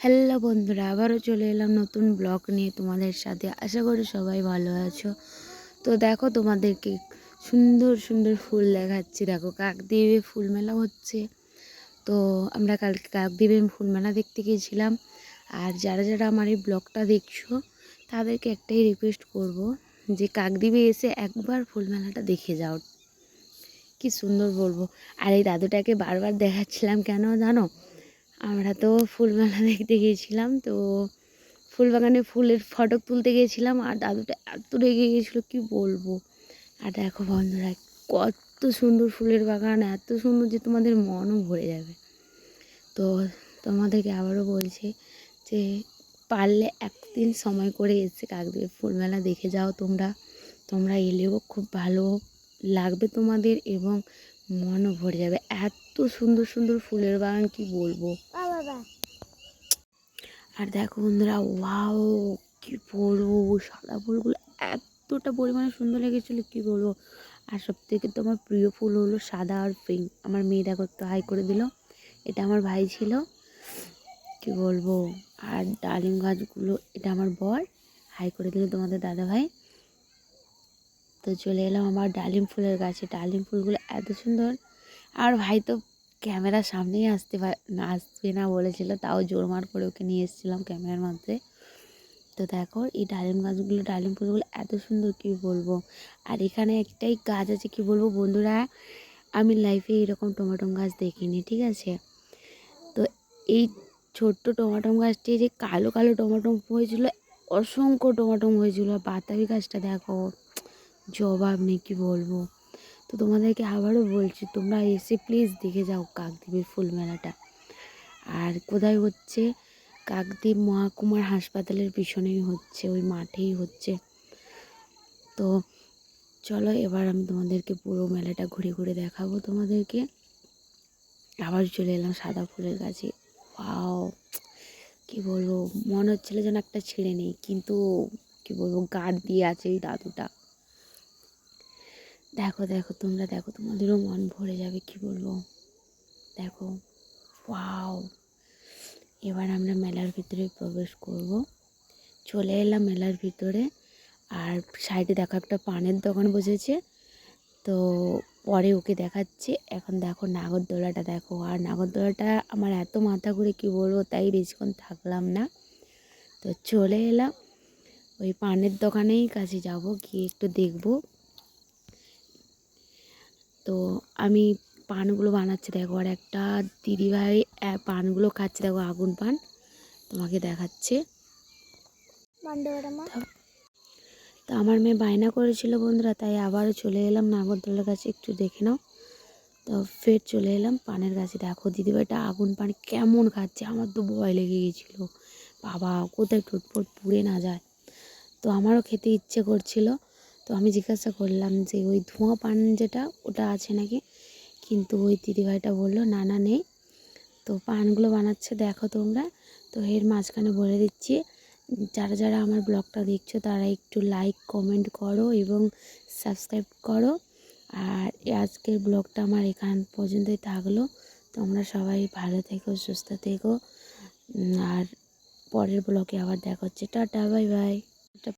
Hello বন্ধুরা, আবারও চলে এলাম নতুন ব্লগ নিয়ে তোমাদের সাথে। আশা করি সবাই ভালো আছো। তো দেখো তোমাদেরকে সুন্দর সুন্দর ফুল দেখাচ্ছি। দেখো কাকদ্বীপে ফুল মেলা হচ্ছে। তো আমরা কালকে কাকদ্বীপে ফুল মেলা দেখতে গিয়েছিলাম। আর যারা যারা আমার এই ব্লগটা দেখছ, তাদেরকে একটাই রিকোয়েস্ট করব যে কাকদ্বীপে এসে একবার ফুল মেলাটা দেখে যাও। কি সুন্দর বলব। আর এই দাদুটাকে বারবার দেখাচ্ছিলাম, কেন জানো? আমরা তো ফুলমেলা দেখতে গিয়েছিলাম, তো ফুল বাগানে ফুলের ফটো তুলতে গিয়েছিলাম আর দাদুটা এত রেগে গিয়েছিল, কি বলব? আর দেখো বন্ধুরা, কত সুন্দর ফুলের বাগান, এত সুন্দর যে তোমাদের মনও ভরে যাবে। তো তোমাদেরকে আবারও বলছি যে পারলে একদিন সময় করে এসে কাকদ্বীপের ফুলমেলা দেখে যাও তোমরা। তোমরা এলেও খুব ভালো লাগবে তোমাদের এবং মনও ভরে যাবে। এত সুন্দর সুন্দর ফুলের বাগান, কি বলব? আর দেখো বন্ধুরা, ওয়াও, কি বলব? সাদা ফুলগুলো এতটা পরিমাণে সুন্দর লেগেছিলো, কি বলব? আর সব থেকে তো আমার প্রিয় ফুল হলো সাদা আর পিঙ্ক আমার মেয়ে দেখো হাই করে দিল। এটা আমার ভাই ছিল, কি বলব? আর ডালিম গাছগুলো, এটা আমার বর হাই করে দিল তোমাদের দাদা ভাই। তো চলে এলাম আমার ডালিম ফুলের গাছে। ডালিম ফুলগুলো এত সুন্দর আর ভাই তো ক্যামেরার সামনেই আসতে না, আসবে না বলেছিল, তাও জোরমার করে ওকে নিয়ে এসেছিলাম ক্যামেরার মধ্যে। তো দেখো, এই ডালিম গাছগুলো ডালিম ফুলগুলো এত সুন্দর কী বলব? আর এখানে একটাই গাছ আছে, কি বলব বন্ধুরা? আমি লাইফে এরকম টমাটম গাছ দেখিনি, ঠিক আছে? তো এই ছোট্ট টমাটম গাছটি যে কালো কালো টমাটম হয়েছিল, অসংখ্য টমাটম হয়েছিল। বাতাবি গাছটা দেখো, জবাব নেই কি বলব? তো তোমাদেরকে আবারও বলছি, তোমরা এসে প্লিজ দেখে যাও কাকদ্বীপের ফুল মেলাটা। আর কোথায় হচ্ছে? কাকদ্বীপ মহাকুমার হাসপাতালের পিছনেই হচ্ছে, ওই মাঠেই হচ্ছে। তো চলো এবার আমি তোমাদেরকে পুরো মেলাটা ঘুরে ঘুরে দেখাবো তোমাদেরকে। আবার চলে এলাম সাদা ফুলের কাছে পাও কি বলব? মনে হচ্ছিল যেন একটা ছেড়ে নেই, কিন্তু কি বলব, গার্ড দিয়ে আছে ওই দাদুটা। দেখো দেখো, তোমরা দেখো, তোমাদেরও মন ভরে যাবে, কি বলব? দেখো, ওয়াও! এবার আমরা মেলার ভিতরে প্রবেশ করব। চলে এলাম মেলার ভিতরে, আর সাইডে দেখো একটা পানের দোকান বসেছে। তো পরে ওকে দেখাচ্ছে। এখন দেখো নাগরদোলাটা, দেখো। আর নাগরদোলাটা আমার এত মাথা ঘুরে, কী বলব, তাই বেশিক্ষণ থাকলাম না। তো চলে এলাম। ওই পানের দোকানেই কাছে যাব, গিয়ে একটু দেখব। তো আমি পানগুলো বানাচ্ছি দেখো আর একটা দিদিভাই পানগুলো খাচ্ছে দেখো আগুন পান তোমাকে দেখাচ্ছে। তো আমার মেয়ে বায়না করেছিল বন্ধুরা তাই আবারও চলে এলাম নাগরদোলের কাছে একটু দেখে নাও। তো ফের চলে এলাম পানের কাছে দেখো দিদিভাইটা আগুন পান কেমন খাচ্ছে আমার তো ভয় লেগে গিয়েছিল বাবা কোথায় টুটফুট পুড়ে না যায়। তো আমারও খেতে ইচ্ছে করছিল তো আমি জিজ্ঞাসা করলাম যে, ওই ধোঁয়া পান যেটা ওটা আছে নাকি? কিন্তু ওই দিদিভাইটা বলল, না না, নেই। তো পানগুলো বানাচ্ছে, দেখো তোমরা। তো এর মাঝখানে বলে দিচ্ছি, যারা যারা আমার ব্লগটা দেখছ, তারা একটু লাইক কমেন্ট করো এবং সাবস্ক্রাইব করো। আর আজকের ব্লগটা আমার এখান পর্যন্তই থাকল। তোমরা সবাই ভালো থেকো, সুস্থ থেকো। আর পরের ব্লগে আবার দেখা হচ্ছে। Ta-ta, bye bye.